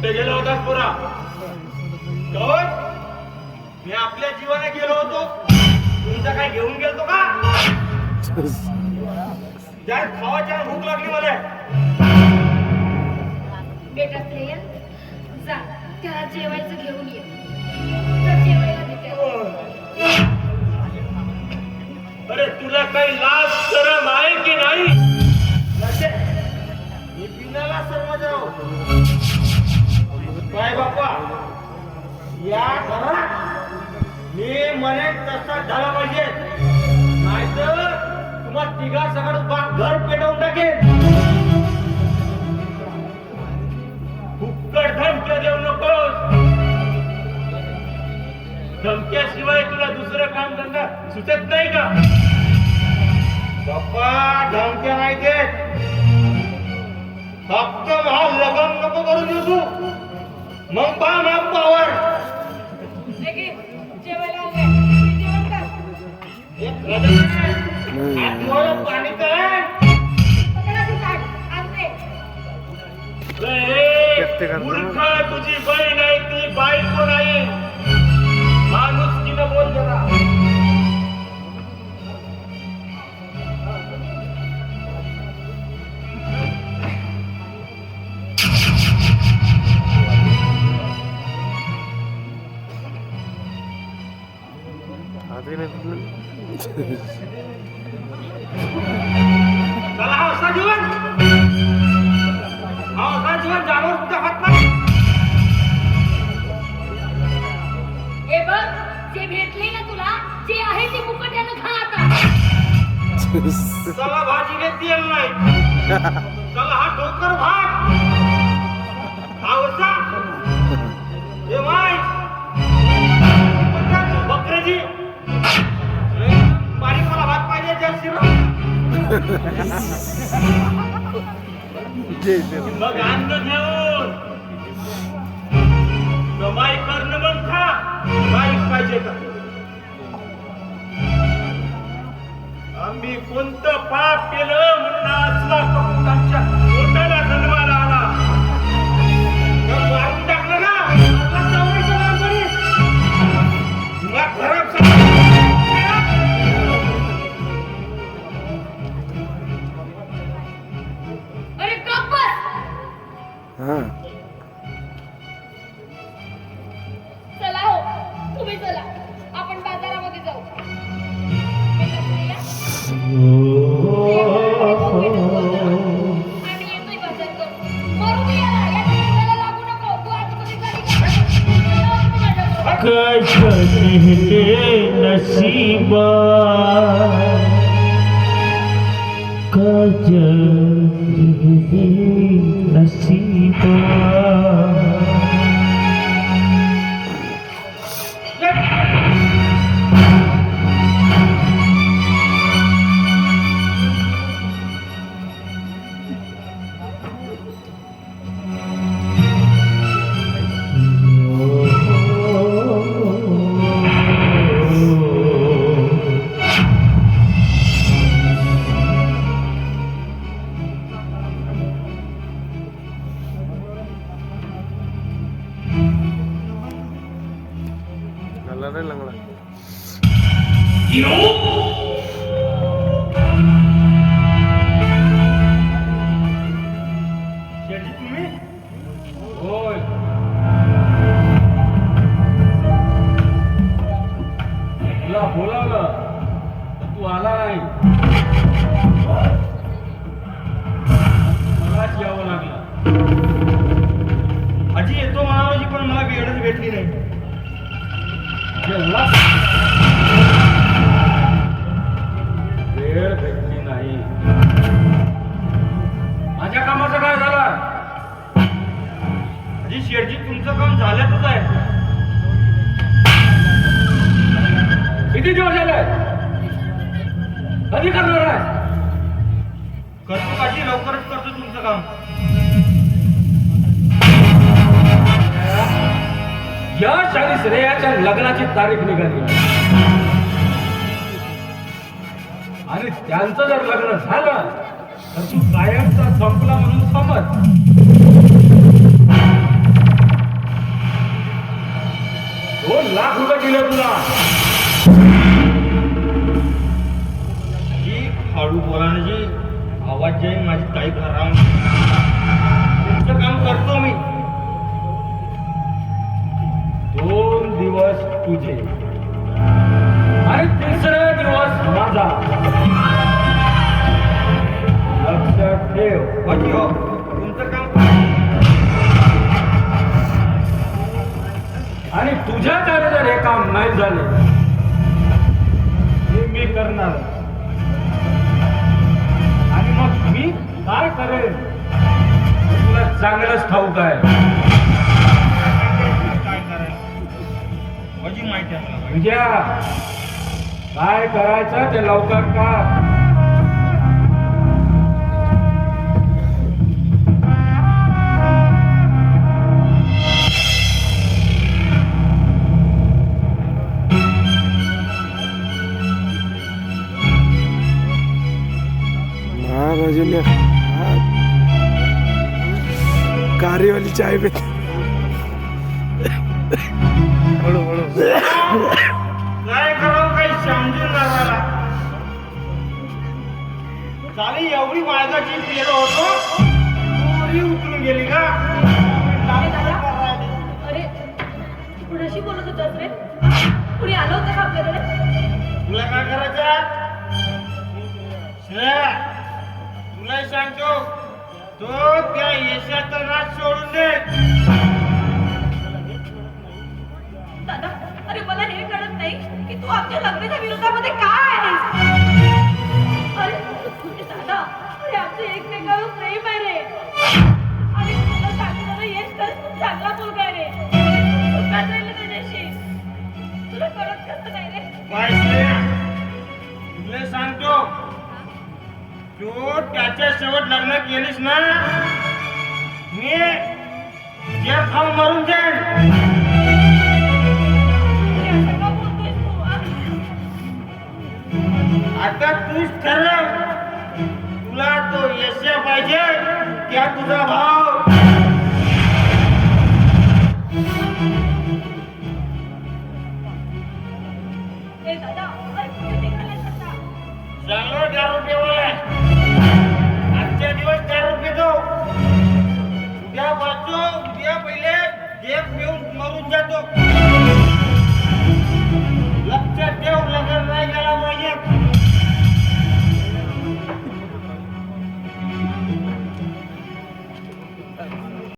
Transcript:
कुठे गेला होतास पुरा? कवर मी आपल्या जीवाने गेलो होतो. तुमचं काय घेऊन गेलतो का? त्या खावाच्या भूक लागली मला. बेटा श्रेया जा त्याला जेवायचं घेऊन ये. जा जेवायला दे त्याला. अरे तुला काही लाज शरम आहे की नाही? या घरात मी मने तसा झाला पाहिजे. नाहीतर तुम्हाला तिघा सगळं बाग घर पेटवून टाकेल फुक्कट धमक्या देऊ नकोस. धमक्याशिवाय तुला दुसरं काम धंदा सुचत नाही का? बाप्पा धमक्या नाही देत. फक्त हा लगन नको करून देऊ तू. मग पहा तुझी बहीण आहे ती बायको नाही. माणूस की बोल जरा नाही चला भाजीने तेल नाही. चला हा ठोकर भात. मग अन्न घेऊन. कमाई करणं मग खा. बाईक पाहिजे का? आम्ही कोणतं पाप केलं म्हणून आजला कपूर चला हो तुम्ही चला आपण बाजारामध्ये जाऊ बेटा श्रेया, आम्ही येतोय बाजार करून. मरू दे याला, याच्या नादाला लागू नको. तू आतमध्ये गाडी काढ. चला तुम्ही माझ्याबरोबर. कहते नसीबा नसीबा शेठी तुम्ही होय तू आला मलाच यावं लागलं वेळ भेटली नाही माझ्या कामाचं काय झालं? जी शेठजी तुमचं काम झाल्यातच आहे. किती दिवस झालाय कधी करणार आहे? करतो काशी लवकरच करतो तुमचं काम. या चाळीस श्रेयाच्या लग्नाची तारीख निघाली. आणि त्यांचं जर लग्न झालं तर तू कायमचा संपला म्हणून समज. दोन लाख रुपये दिले तुला. हळू बोलांची आवाज जाईल माझी ताई काम नाही झाले. हे मी करणार. आणि मग मी काय करेन? तुला चांगलंच ठाऊक आहे. काय करायचं माझी माहिती आहे मला. विजया काय करायचं ते लवकर कर. महाराजांनी कार्यवाली चाय पे चाली एवढी माझ्याची पेलो होतो पुरी उचलून गेली का? अरे कुणाशी बोलत होतास रे? कुणी आलं होतं का आपल्याकडे? तुला काय करायचं? तुला सांगतो तो त्या यशाचा लग्न केलीस ना मी जर खाऊन मरून जाईल आता तूच ठरव. तुला तो यश पाहिजे त्या तुझा भाव. उद्या वाचतो उद्या पहिले जेब पिऊन मरून जातो.